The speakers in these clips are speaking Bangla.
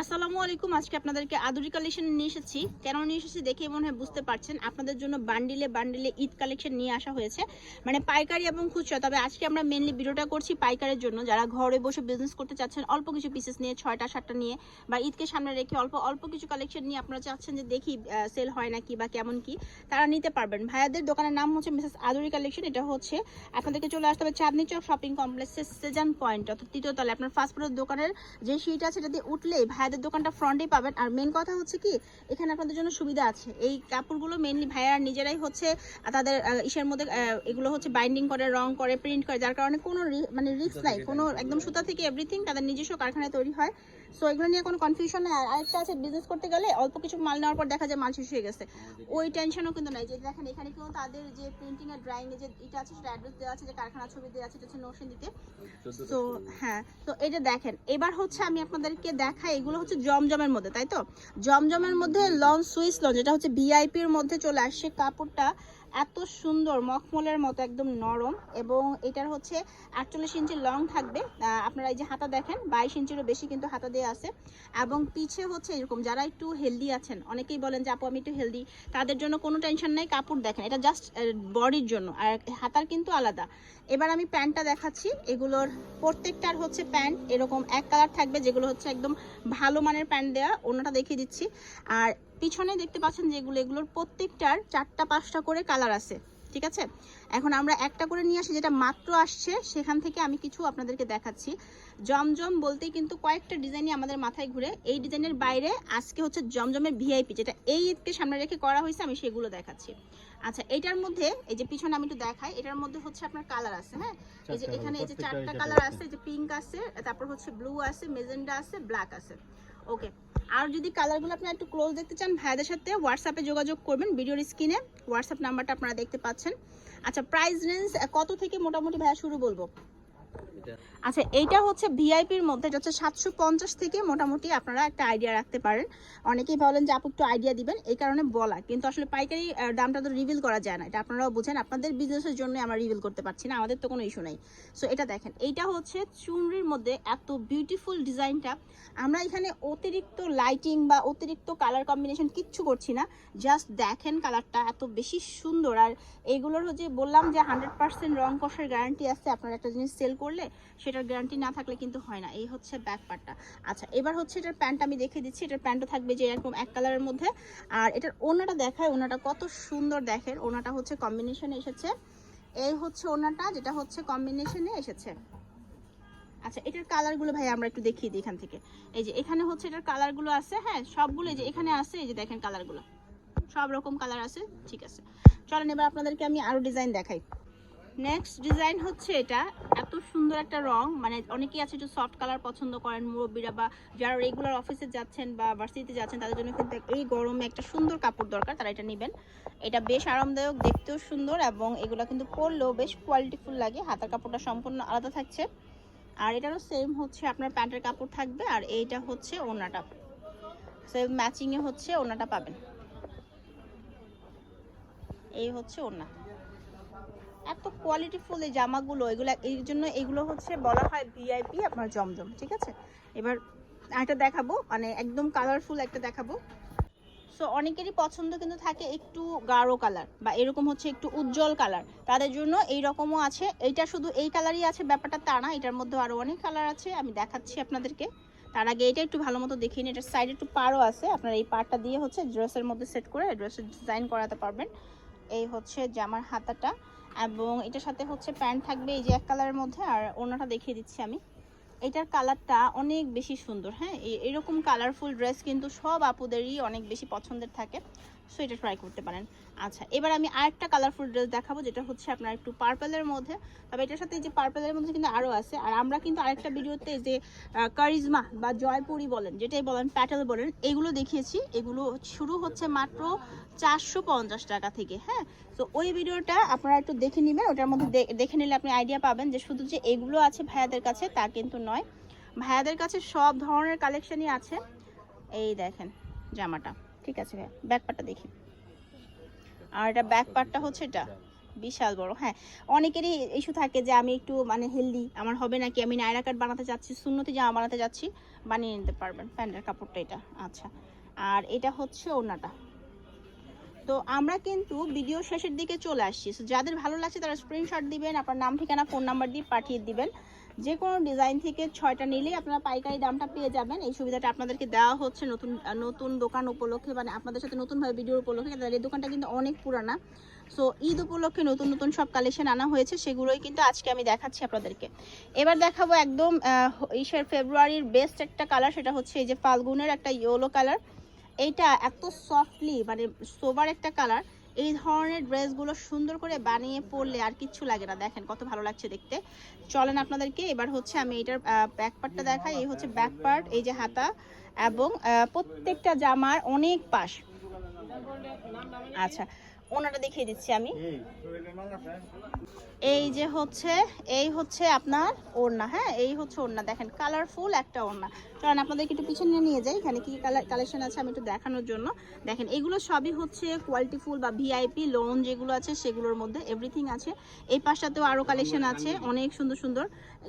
আসসালামু আলাইকুম, আজকে আপনাদেরকে আদুরি কালেকশন নিয়ে এসেছি। কেন নিয়ে এসেছি দেখে মনে হয় বুঝতে পারছেন, আপনাদের জন্য বান্ডিলে বান্ডিলে ঈদ কালেকশন নিয়ে আসা হয়েছে। মানে পাইকারি এবং খুচরা, তবে আজকে আমরা মেনলি ভিডিওটা করছি পাইকারের জন্য। যারা ঘরে বসে বিজনেস করতে চাচ্ছেন, অল্প কিছু পিসেস নিয়ে, ছয়টা, সাতটা নিয়ে, বা ঈদকে সামনে রেখে অল্প অল্প কিছু কালেকশন নিয়ে আপনারা চাচ্ছেন যে দেখি সেল হয় নাকি বা কেমন কি, তারা নিতে পারবেন। ভাইয়াদের দোকানের নাম হচ্ছে মিসেস আদুরি কালেকশন এটা হচ্ছে আপনাদেরকে চলে আসতে হবে চাঁদনি চক শপিং কমপ্লেক্সের সেজান পয়েন্ট অর্থাৎ তৃতীয় তলায়। আপনার ফাস্ট ফুডের দোকানের যে সিট আছে সেটা দিয়ে উঠলেই ভাইয়াদের দোকানটা ফ্রন্টেই পাবেন। আর মেন কথা হচ্ছে কি এখানে আপনাদের জন্য সুবিধা আছে। এই কাপড়গুলো মেনলি ভাইয়ারা নিজেরাই হচ্ছে তাদের ইসের মধ্যে এগুলো হচ্ছে বাইন্ডিং করে রং করে প্রিন্ট করে যার কারণে কোনো মানে রিস্ক নাই। কোনো একদম সুতা থেকে এভরিথিং তাদের নিজস্ব কারখানায় তৈরি হয়। সো এগুলো নিয়ে কোনো কনফিউশন নেই। আর আরেকটা আছে বিজনেস করতে গেলে অল্প কিছু মাল নেওয়ার পর দেখা যায় মাল শেষ হয়ে গেছে। ওই টেনশনও কিন্তু নাই। যে দেখেন এখানে কেউ তাদের যে প্রিন্টিং আর ড্রয়িং এর যে এটা আছে সেটা অ্যাড্রেস দেওয়া আছে যে কারখানা ছবি দেওয়া আছে এটা হচ্ছে নোশন দিতে। তো হ্যাঁ। তো যে দেখেন এবার হচ্ছে আমি আপনাদেরকে দেখাই এগুলো হচ্ছে জমজমের মধ্যে, তাই তো? জমজমের মধ্যে লঞ্চ সুইস লঞ্চ এটা হচ্ছে ভিআইপির মধ্যে চলে আসছে কাপড়টা এত সুন্দর মখমলের মতো, একদম নরম এবং এটার হচ্ছে আটচল্লিশ ইঞ্চি লং থাকবে। আপনারা এই যে হাতা দেখেন, বাইশ ইঞ্চিরও বেশি কিন্তু হাতা দেওয়া আছে। এবং পিছে হচ্ছে এরকম, যারা একটু হেলদি আছেন, অনেকেই বলেন যে, আপু, আমি একটু হেলদি তাদের জন্য কোনো টেনশন নাই, কাপড় দেখেন, এটা জাস্ট বডির জন্য। আর হাতার কিন্তু আলাদা। এবার আমি প্যান্টটা দেখাচ্ছি, এগুলোর প্রত্যেকটার হচ্ছে প্যান্ট এরকম এক কালার থাকবে, যেগুলো হচ্ছে একদম ভালো মানের প্যান্ট দেওয়া অন্যটা দেখিয়ে দিচ্ছি। আর পিছনে দেখতে পাচ্ছেন যেগুলো এগুলোর প্রত্যেকটার চারটা পাঁচটা করে কালার আছে ঠিক আছে? এখন আমরা একটা করে নিয়ে আসি যেটা মাত্র আসছে সেখান থেকে আমি কিছু আপনাদেরকে দেখাচ্ছি। জমজম বলতেই কিন্তু কয়েকটা ডিজাইনই আমাদের মাথায় ঘুরে। এই ডিজাইনের বাইরে আজকে হচ্ছে জমজমের ভিআইপি যেটা এই ঈদকে সামনে রেখে করা হয়েছে আমি সেগুলো দেখাচ্ছি। আচ্ছা এটার মধ্যে এই যে পিছনে আমি একটু দেখাই এটার মধ্যে হচ্ছে আপনার কালার আছে হ্যাঁ? এই যে এখানে এই যে চারটা কালার আছে যে পিঙ্ক আছে তারপর হচ্ছে ব্লু আছে মেজেন্ডা আছে ব্ল্যাক আছে। ওকে আর যদি কালারগুলো আপনি একটু ক্লোজ দেখতে চান, ভাইয়াদের সাথে হোয়াটসঅ্যাপে যোগাযোগ করবেন, ভিডিওর স্ক্রিনে হোয়াটসঅ্যাপ নাম্বারটা আপনারা দেখতে পাচ্ছেন। আচ্ছা প্রাইস রেঞ্জ কত থেকে মোটামুটি ভাইয়া শুরু বলব? আচ্ছা এইটা হচ্ছে ভিআইপির মধ্যে হচ্ছে সাতশো পঞ্চাশ থেকে মোটামুটি আপনারা একটা আইডিয়া রাখতে পারেন। অনেকেই বলেন যে আপু একটু আইডিয়া দিবেন, এই কারণে বলা। কিন্তু আসলে পাইকারি দামটা তো রিভিল করা যায় না। এটা আপনারাও বুঝেন, আপনাদের বিজনেসের জন্য আমরা রিভিল করতে পারছি না, আমাদের তো কোনো ইস্যু নাই। সো এটা দেখেন, এইটা হচ্ছে চুনরির মধ্যে এত বিউটিফুল ডিজাইনটা আমরা এখানে অতিরিক্ত লাইটিং বা অতিরিক্ত কালার কম্বিনেশন কিচ্ছু করছি না। জাস্ট দেখেন কালারটা এত বেশি সুন্দর। আর এইগুলোর হচ্ছে, বললাম যে হান্ড্রেড পার্সেন্ট রং কষার গ্যারান্টি আছে। আপনারা একটা জিনিস সেল করলে সেটার গ্যারান্টি না থাকলে কিন্তু হয় না। এই হচ্ছে ব্যাক পার্টটা আচ্ছা এবার হচ্ছে এটার প্যান্ট আমি দেখে দিচ্ছি। এটার প্যান্টও থাকবে যে এরকম এক কালারের মধ্যে। আর এটার ওনাটা দেখায় ওনাটা কত সুন্দর দেখেন। ওনাটা হচ্ছে কম্বিনেশনে এসেছে। এই হচ্ছে ওনাটা যেটা হচ্ছে কম্বিনেশনে এসেছে। আচ্ছা এটার কালারগুলো ভাই আমরা একটু দেখিয়ে দিই এখান থেকে। এই যে, এখানে হচ্ছে এটার কালারগুলো আছে হ্যাঁ সবগুলো এই যে, এখানে আছে, এই যে দেখেন কালারগুলো সব রকম কালার আছে, ঠিক আছে। চলেন এবার আপনাদেরকে আমি আরও ডিজাইন দেখাই। নেক্সট ডিজাইন হচ্ছে এটা। এত সুন্দর একটা রং। মানে অনেকেই আছে একটু সফট কালার পছন্দ করেন, মুরব্বীরা বা যারা রেগুলার অফিসে যাচ্ছেন বা ভার্সিটিতে যাচ্ছেন, তাদের জন্য কিন্তু এই গরমে একটা সুন্দর কাপড় দরকার, তারা এটা নেবেন। এটা বেশ আরামদায়ক, দেখতেও সুন্দর এবং এগুলো কিন্তু পরলেও বেশ কোয়ালিটিফুল লাগে। হাতার কাপড়টা সম্পূর্ণ আলাদা থাকছে। আর এটারও সেম হচ্ছে আপনার প্যান্টের কাপড় থাকবে আর এইটা হচ্ছে ওনাটা সেম ম্যাচিংয়ে হচ্ছে ওনাটা পাবেন। এই হচ্ছে ওনা এত কোয়ালিটিফুল এই জামাগুলো, এগুলো এই জন্য এগুলো হচ্ছে বলা হয় ভিআইপি আপনার জমজম, ঠিক আছে? এবার একটা দেখাবো মানে একদম কালারফুল একটা দেখাবো। সো অনেকেরই পছন্দ কিন্তু থাকে একটু গাঢ় কালার বা এরকম হচ্ছে একটু উজ্জ্বল কালার তাদের জন্য এই রকমও আছে, এইটা শুধু এই কালারই আছে, ব্যাপারটা তা না, এটার মধ্যে আরও অনেক কালার আছে, আমি দেখাচ্ছি আপনাদেরকে। তার আগে এটা একটু ভালো মতো দেখিয়ে নিই, এটার সাইডে একটু পারও আছে, আপনার এই পারটা দিয়ে হচ্ছে ড্রেসের মধ্যে সেট করে ড্রেসের ডিজাইন করাতে পারবেন। এই হচ্ছে জামার হাতাটা। এবং এটার সাথে হচ্ছে প্যান্ট থাকবে, এই যে এক কালারের মধ্যে, আর ওনাটা দেখিয়ে দিচ্ছি আমি। এটার কালারটা অনেক বেশি সুন্দর হ্যাঁ? এরকম কালারফুল ড্রেস কিন্তু সব আপুদেরই অনেক বেশি পছন্দের থাকে। সো এটা ট্রাই করতে পারেন। আচ্ছা এবার আমি আরেকটা কালারফুল ড্রেস দেখাবো, যেটা হচ্ছে আপনার একটু পার্পেলের মধ্যে। তবে এটার সাথে যে পার্পেলের মধ্যে কিন্তু আরও আছে। আর আমরা কিন্তু আরেকটা ভিডিওতে যে কারিজমা বা জয়পুরি বলেন, যেটাই বলেন প্যাটেল বলেন, এগুলো দেখিয়েছি। এগুলো শুরু হচ্ছে মাত্র চারশো পঞ্চাশ টাকা থেকে হ্যাঁ? তো ওই ভিডিওটা আপনারা একটু দেখে নেবেন। ওটার মধ্যে দেখে নিলে আপনি আইডিয়া পাবেন যে শুধু যে এগুলো আছে ভাইয়াদের কাছে, তা কিন্তু নয়। ভাইয়াদের কাছে সব ধরনের কালেকশনই আছে। এই দেখেন জামাটা। ঠিক আছে ভাইয়া ব্যাক পার্টটা দেখি। আর এটা ব্যাক পার্টটা হচ্ছে এটা, বিশাল বড় হ্যাঁ। অনেকেরই ইস্যু থাকে যে আমি একটু মানে হেলদি আমার হবে নাকি আমি নায়রা কাট বানাতে চাচ্ছি, সুন্নতি জামা বানাতে যাচ্ছি বানিয়ে নিতে পারবেন, প্যান্টের কাপড়টা এটা আচ্ছা। আর এটা হচ্ছে ওনাটা তো আমরা কিন্তু ভিডিও শেষের দিকে চলে আসছি। যাদের ভালো লাগছে তারা স্ক্রিনশট দিবেন, আপনার নাম, ঠিকানা ফোন নাম্বার দিয়ে পাঠিয়ে দিবেন। যে কোনো ডিজাইন থেকে ছয়টা নিলেই আপনারা পাইকারি দামটা পেয়ে যাবেন। এই সুবিধাটা আপনাদেরকে দেওয়া হচ্ছে নতুন নতুন দোকান উপলক্ষে মানে আপনাদের সাথে নতুনভাবে ভিডিও উপলক্ষে। তাদের এই দোকানটা কিন্তু অনেক পুরানা। সো ঈদ উপলক্ষে নতুন নতুন সব কালেকশন আনা হয়েছে, সেগুলোই কিন্তু আজকে আমি দেখাচ্ছি আপনাদেরকে। এবার দেখাবো একদম ইসের ফেব্রুয়ারির বেস্ট একটা কালার সেটা হচ্ছে এই যে ফাল্গুনের একটা ইয়েলো কালার এইটা এত সফটলি মানে সোবার একটা কালার এই ধরনের ড্রেসগুলো সুন্দর করে বানিয়ে পরলে আর কিচ্ছু লাগে না। দেখেন কত ভালো লাগছে দেখতে। চলেন আপনাদেরকে এবার হচ্ছে আমি এটার ব্যাক পার্টটা দেখাই। এই হচ্ছে ব্যাক পার্ট এই যে হাতা এবং প্রত্যেকটা জামার অনেক পাশ। আচ্ছা ওনাটা দেখিয়ে দিচ্ছি আমি। এই যে হচ্ছে এই হচ্ছে আপনার ওড়না হ্যাঁ? এই হচ্ছে ওড়না। দেখেন কালারফুল একটা ওড়না। কারণ আপনাদেরকে একটু পিছনে নিয়ে যাই। এখানে কি কালার কালেকশন আছে আমি একটু দেখানোর জন্য। দেখেন এগুলো সবই হচ্ছে কোয়ালিটিফুল বা ভিআইপি লোন যেগুলো আছে সেগুলোর মধ্যে এভরিথিং আছে। এই পাশটাতেও আরও কালেকশন আছে। অনেক সুন্দর সুন্দর।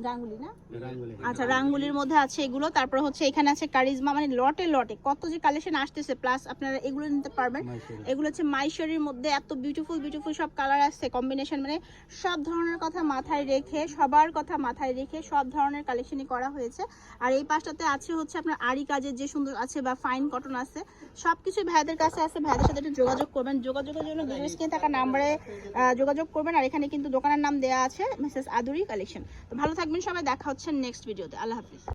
গাঙ্গুলি না? আচ্ছা রাঙ্গুলির মধ্যে আছে এগুলো। তারপর হচ্ছে এখানে আছে কারিজমা মানে লটে লটে। কত যে কালেকশন আসতেছে প্লাস আপনারা এগুলো নিতে পারবেন। এগুলো হচ্ছে মাইশরির মধ্যে এত বিউটিফুল বিউটিফুল সব কালার আসছে। কম্বিনেশন মানে সব ধরনের কথা মাথায় রেখে, সবার কথা মাথায় রেখে সব ধরনের কালেকশনই করা হয়েছে। আর এই পাশটাতে আছে হচ্ছে আপনার আরি কাজের যে সুন্দর আছে বা ফাইন কটন আছে সব কিছু ভাইদের কাছে আছে। ভাইদের সাথে একটু যোগাযোগ করবেন। যোগাযোগের জন্য ভিডিও স্ক্রিনে থাকা নাম্বারে যোগাযোগ করবেন। আর এখানে কিন্তু দোকানের নাম দেওয়া আছে মিসেস আদুরি কালেকশন তো ভালো থাকবেন সবাই। দেখা হচ্ছে নেক্সট ভিডিওতে আল্লাহ হাফিজ।